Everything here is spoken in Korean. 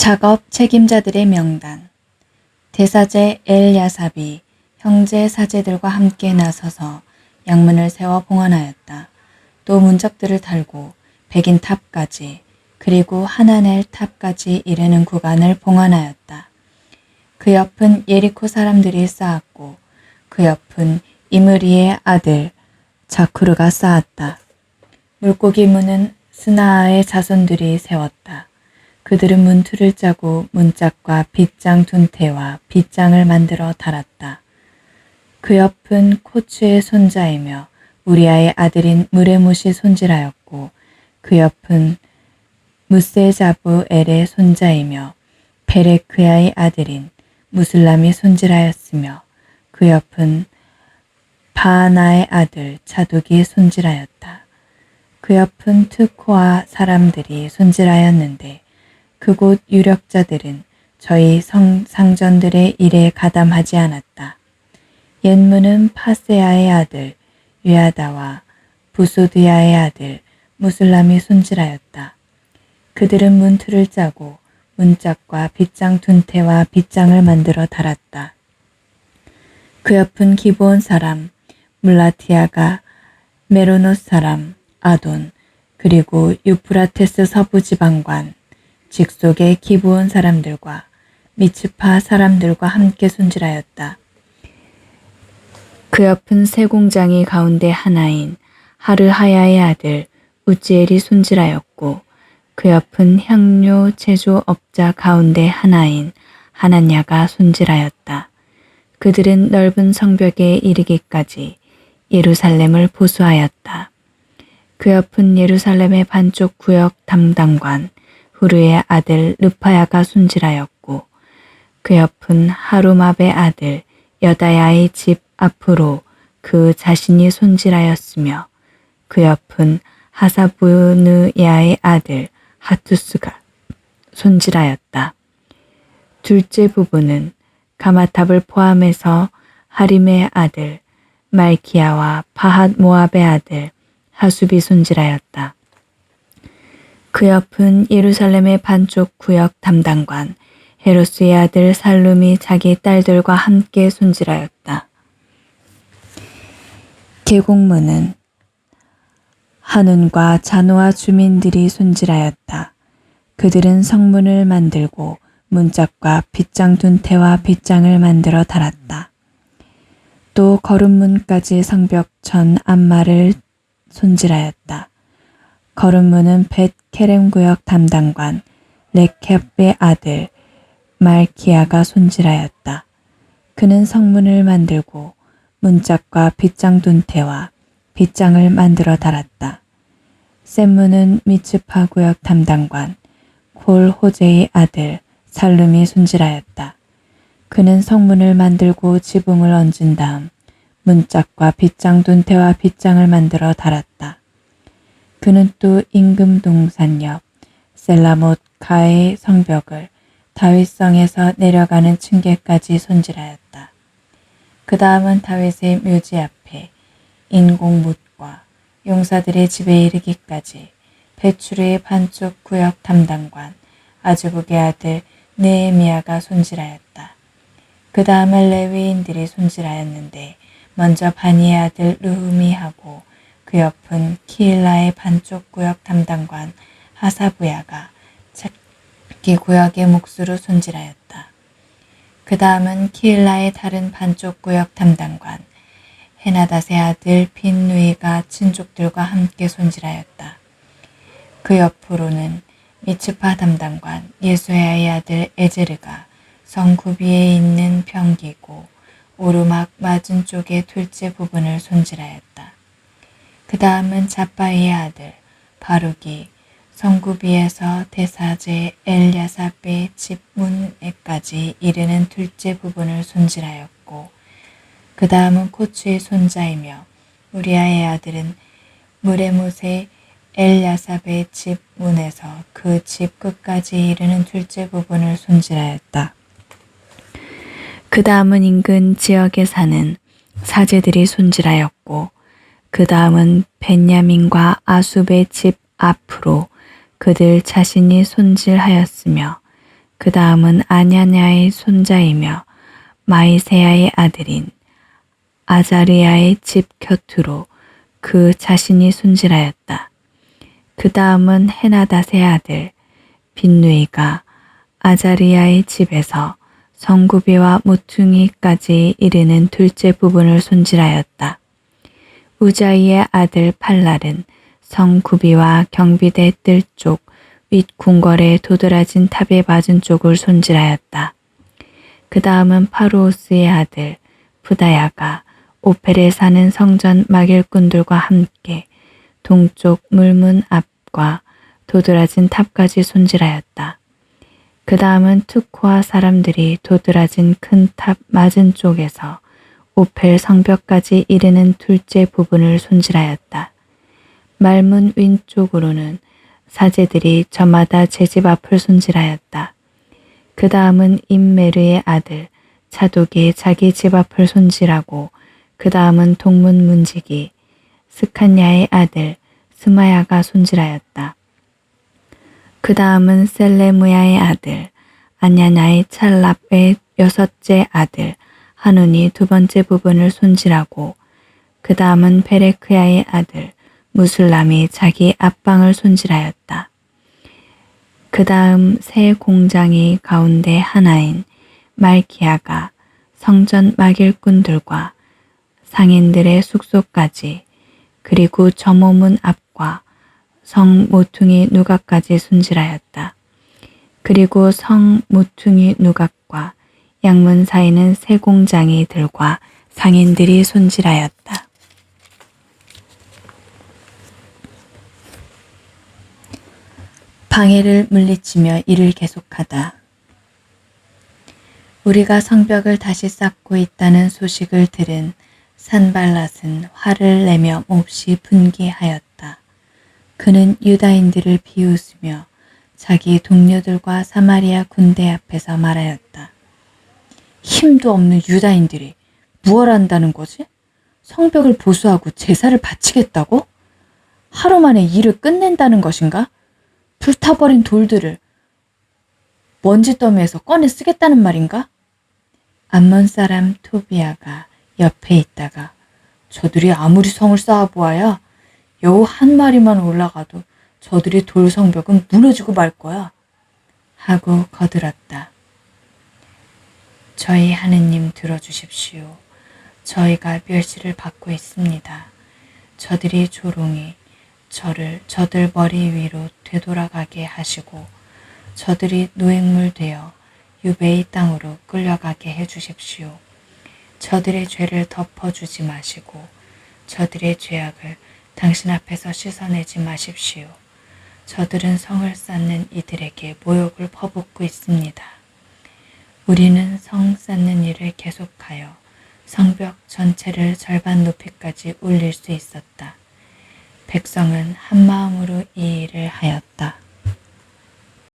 작업 책임자들의 명단 대사제 엘야삽이 형제 사제들과 함께 나서서 양문을 세워 봉헌하였다. 또 문짝들을 달고 백인 탑까지 그리고 하나넬 탑까지 이르는 구간을 봉헌하였다. 그 옆은 예리코 사람들이 쌓았고 그 옆은 이므리의 아들 자쿠르가 쌓았다. 물고기 문은 스나아의 자손들이 세웠다. 그들은 문틀을 짜고 문짝과 빗장 둔태와 빗장을 만들어 달았다. 그 옆은 코츠의 손자이며 우리아의 아들인 무레못이 손질하였고 그 옆은 무세자부 엘의 손자이며 베레크야의 아들인 무슬람이 손질하였으며 그 옆은 바하나의 아들 차둑이 손질하였다. 그 옆은 트코아 사람들이 손질하였는데 그곳 유력자들은 저희 성, 상전들의 일에 가담하지 않았다. 옛문은 파세아의 아들 유야다와 부소드야의 아들 무슬람이 손질하였다. 그들은 문틀을 짜고 문짝과 빗장 둔태와 빗장을 만들어 달았다. 그 옆은 기브온 사람 물라티아가 메로노스 사람 아돈 그리고 유프라테스 서부 지방관 직속의 기브온 사람들과 미츠파 사람들과 함께 손질하였다. 그 옆은 세 공장이 가운데 하나인 하르하야의 아들 우지엘이 손질하였고 그 옆은 향료 제조업자 가운데 하나인 하나냐가 손질하였다. 그들은 넓은 성벽에 이르기까지 예루살렘을 보수하였다. 그 옆은 예루살렘의 반쪽 구역 담당관 후르의 아들 르파야가 손질하였고 그 옆은 하루마의 아들 여다야의 집 앞으로 그 자신이 손질하였으며 그 옆은 하사부느야의 아들 하투스가 손질하였다. 둘째 부분은 가마탑을 포함해서 하림의 아들 말키야와 파핫 모압의 아들 하수비 손질하였다. 그 옆은 예루살렘의 반쪽 구역 담당관 헤로스의 아들 살룸이 자기 딸들과 함께 손질하였다. 계곡문은 한운과 자노아 주민들이 손질하였다. 그들은 성문을 만들고 문짝과 빗장 둔태와 빗장을 만들어 달았다. 또 거름문까지 성벽 전 앞마를 손질하였다. 거름문은 벳 케렘 구역 담당관 레캡의 아들 말키아가 손질하였다. 그는 성문을 만들고 문짝과 빗장 둔태와 빗장을 만들어 달았다. 샘문은 미츠파 구역 담당관 콜 호제의 아들 살룸이 손질하였다. 그는 성문을 만들고 지붕을 얹은 다음 문짝과 빗장 둔태와 빗장을 만들어 달았다. 그는 또 임금 동산 옆 셀라못 가의 성벽을 다윗성에서 내려가는 층계까지 손질하였다. 그 다음은 다윗의 묘지 앞에 인공묻과 용사들의 집에 이르기까지 배추르의 반쪽 구역 담당관 아주북의 아들 네에미아가 손질하였다. 그 다음은 레위인들이 손질하였는데 먼저 바니의 아들 르후미하고 그 옆은 키일라의 반쪽 구역 담당관 하사부야가 자기 구역의 몫으로 손질하였다. 그 다음은 키일라의 다른 반쪽 구역 담당관 헤나닷의 아들 빈누이가 친족들과 함께 손질하였다. 그 옆으로는 미츠파 담당관 예수야의 아들 에제르가 성구비에 있는 병기고 오르막 맞은 쪽의 둘째 부분을 손질하였다. 그 다음은 자빠이의 아들 바룩이 성구비에서 대사제 엘야사베 집 문에까지 이르는 둘째 부분을 손질하였고 그 다음은 코츠의 손자이며 우리아의 아들은 무레못의 엘야사베 집 문에서 그 집 끝까지 이르는 둘째 부분을 손질하였다. 그 다음은 인근 지역에 사는 사제들이 손질하였고 그 다음은 벤야민과 아숲의 집 앞으로 그들 자신이 손질하였으며 그 다음은 아냐냐의 손자이며 마이세야의 아들인 아자리아의 집 곁으로 그 자신이 손질하였다. 그 다음은 헤나닷의 아들 빈누이가 아자리아의 집에서 성구비와 모퉁이까지 이르는 둘째 부분을 손질하였다. 우자이의 아들 팔랄은 성구비와 경비대 뜰 쪽 윗 궁궐에 도드라진 탑의 맞은 쪽을 손질하였다. 그 다음은 파로우스의 아들 부다야가 오펠에 사는 성전 막일꾼들과 함께 동쪽 물문 앞과 도드라진 탑까지 손질하였다. 그 다음은 투코아 사람들이 도드라진 큰 탑 맞은 쪽에서 오펠 성벽까지 이르는 둘째 부분을 손질하였다. 말문 왼쪽으로는 사제들이 저마다 제 집 앞을 손질하였다. 그 다음은 임메르의 아들 차독이 자기 집 앞을 손질하고 그 다음은 동문 문지기 스칸야의 아들 스마야가 손질하였다. 그 다음은 셀레무야의 아들 아냐나의 찰랍의 여섯째 아들 하눈이 두 번째 부분을 손질하고 그 다음은 베레크야의 아들 무술람이 자기 앞방을 손질하였다. 그 다음 새 공장이 가운데 하나인 말키아가 성전 막일꾼들과 상인들의 숙소까지 그리고 점호문 앞과 성 모퉁이 누각까지 손질하였다. 그리고 성 모퉁이 누각과 양문 사이는 새 공장이 들과 상인들이 손질하였다. 방해를 물리치며 일을 계속하다. 우리가 성벽을 다시 쌓고 있다는 소식을 들은 산발랏은 화를 내며 몹시 분개하였다. 그는 유다인들을 비웃으며 자기 동료들과 사마리아 군대 앞에서 말하였다. 힘도 없는 유다인들이 무얼 한다는 거지? 성벽을 보수하고 제사를 바치겠다고? 하루 만에 일을 끝낸다는 것인가? 불타버린 돌들을 먼지 더미에서 꺼내 쓰겠다는 말인가? 암몬 사람 토비아가 옆에 있다가 저들이 아무리 성을 쌓아보아야 여우 한 마리만 올라가도 저들이 돌 성벽은 무너지고 말 거야. 하고 거들었다. 저희 하느님 들어주십시오. 저희가 멸시를 받고 있습니다. 저들이 조롱이 저를 저들 머리 위로 되돌아가게 하시고 저들이 노획물 되어 유배의 땅으로 끌려가게 해 주십시오. 저들의 죄를 덮어주지 마시고 저들의 죄악을 당신 앞에서 씻어내지 마십시오. 저들은 성을 쌓는 이들에게 모욕을 퍼붓고 있습니다. 우리는 성 쌓는 일을 계속하여 성벽 전체를 절반 높이까지 올릴 수 있었다. 백성은 한 마음으로 이 일을 하였다.